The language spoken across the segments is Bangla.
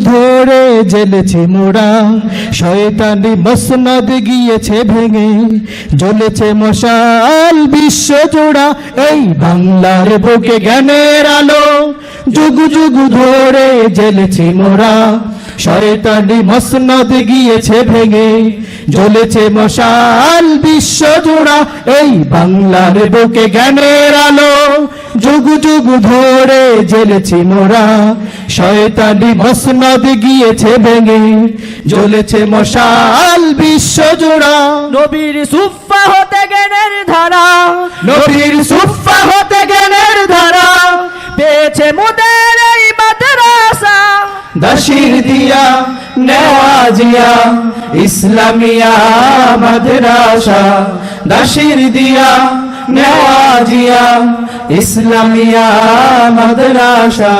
ধরে জ্বলেছে মোড়া শয়তানি মসনদ গিয়েছে ভেঙে। জ্বলেছে মশাল বিশ্ব জোড়া। এই বাংলার বুকে জ্ঞানের আলো। যুগ যুগ ধরে জ্বলেছে মোড়া শয়তানি মসনদ গিয়েছে ভেঙে জ্বলেছে মশাল বিশ্ব জোড়া। এই বাংলার বুকে জ্ঞানের আলো যুগ যুগ ধরে জ্বলেছি মোরা। শয়তানি মসনদ গিয়েছে ভেঙে জ্বলেছে মশাল বিশ্ব জোড়া। নবীর সুফা হতে জ্ঞানের ধারা নবীর সুফা হতে জ্ঞানের ধারা। পেয়েছে মুদের দশির দিয়া নেওয়াজিয়া ইসলামিয়া মাদ্রাসা। দশির দিয়া নেওয়াজিয়া ইসলামিয়া মাদ্রাসা।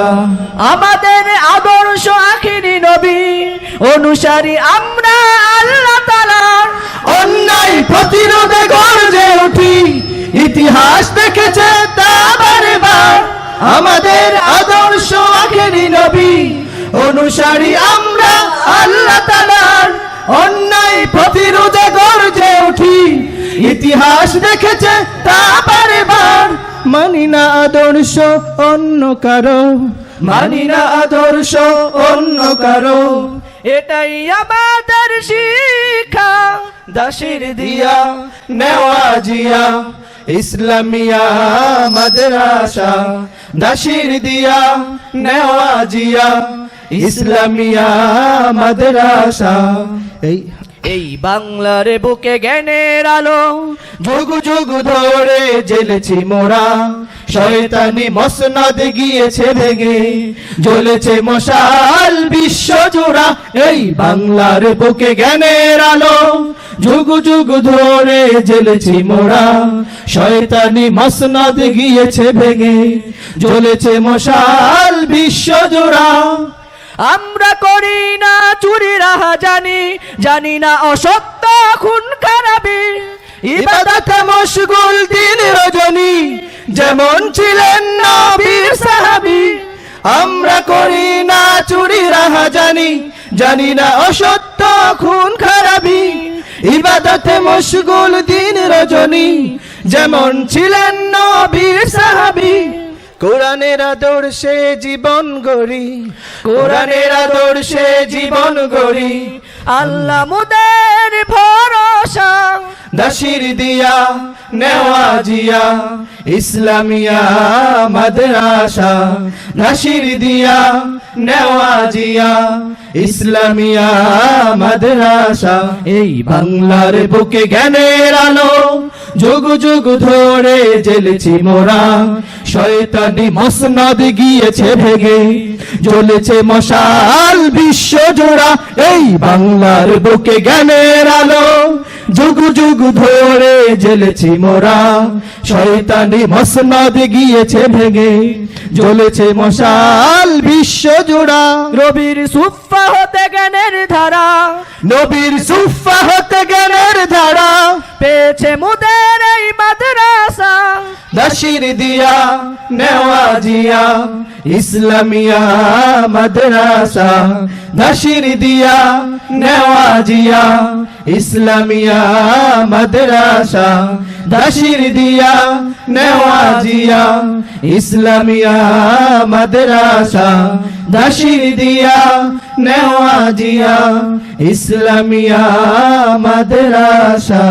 আমাদের আদর্শ আখিরি নবী অনুসারী আমরা আল্লাহ তালার অন্যায় প্রতিরোধে গর্জে উঠি ইতিহাস দেখেছে অনুসারী আমরা আল্লাহ তালার অন্যায় প্রতিরোধে গর্জে উঠি। ইতিহাস দেখেছে তা বারে বার মানি না আদর্শ, অন্য কারও। মানি না আদর্শ, অন্য কারও। এটাই আমাদের শিক্ষা, দাসির দিয়া নেওয়াজিয়া ইসলামিয়া মাদ্রাসা, দাসির দিয়া নেওয়াজিয়া ইসলামিয়া মাদ্রাসা। এই। এই বাংলার বুকে জ্ঞানের আলো যুগ যুগ ধরে জ্বলেছি মোরা। শয়তানি মসনদ গিয়েছে ভেঙে জ্বলেছে মশাল বিশ্ব জোড়া। এই বাংলার বুকে জ্ঞানের আলো যুগ যুগ ধরে জ্বলেছি মোরা। শয়তানি মসনদ গিয়েছে ভেঙে জ্বলেছে মশাল বিশ্ব জোড়া। আমরা করি না চুরি রাহা জানি জানি না অসত্য, খুন খারাপি। ইবাদতে মশগুল দিন রজনী, যেমন ছিলেন নবীর সাহাবী। আমরা করি না চুরি রাহা জানি জানি না অসত্য, খুন খারাপি। ইবাদতে মশগুল দিন রজনী, যেমন ছিলেন নবীর সাহাবী। কোরআনের আদর্শে জীবন গড়ি। কোরআনের আদর্শে জীবন গড়ি। আল্লাহ মুদের ভরসা দশির দিয়া নেওয়াজিয়া ইসলামিয়া, মাদ্রাসা দশির দিয়া নেওয়াজিয়া ইসলামিয়া, মাদ্রাসা। এই বাংলার বুকে জ্ঞানের আলো, যুগ যুগ ধরে জ্বলেছি মোরা। শয়তানি মসনদ গিয়েছে ভেগে, জ্বলেছে মশাল বিশ্ব জোড়া। এই বাংলার বুকে জ্ঞানের আলো যুগ যুগ ধরে জ্বলেছি মোরা। শয়তানি মসনাদ গিয়েছে ভেঙে। জ্বলেছে মশাল বিশ্ব জোড়া। রবির সুফা হতে জ্ঞানের ধারা। নবীর সুফা হতে জ্ঞানের ধারা। পেয়েছে মুদের এই মাদ্রাসা। দশির দিয়া, নেওয়াজিয়া, ইসলামিয়া, মাদ্রাসা। দশির দিয়া, নেওয়াজিয়া, ইসলামিয়া, মাদ্রাসা। দশির দিয়া, নেওয়াজিয়া, ইসলামিয়া, মাদ্রাসা। দশির দিয়া, নেওয়াজিয়া, ইসলামিয়া, মাদ্রাসা।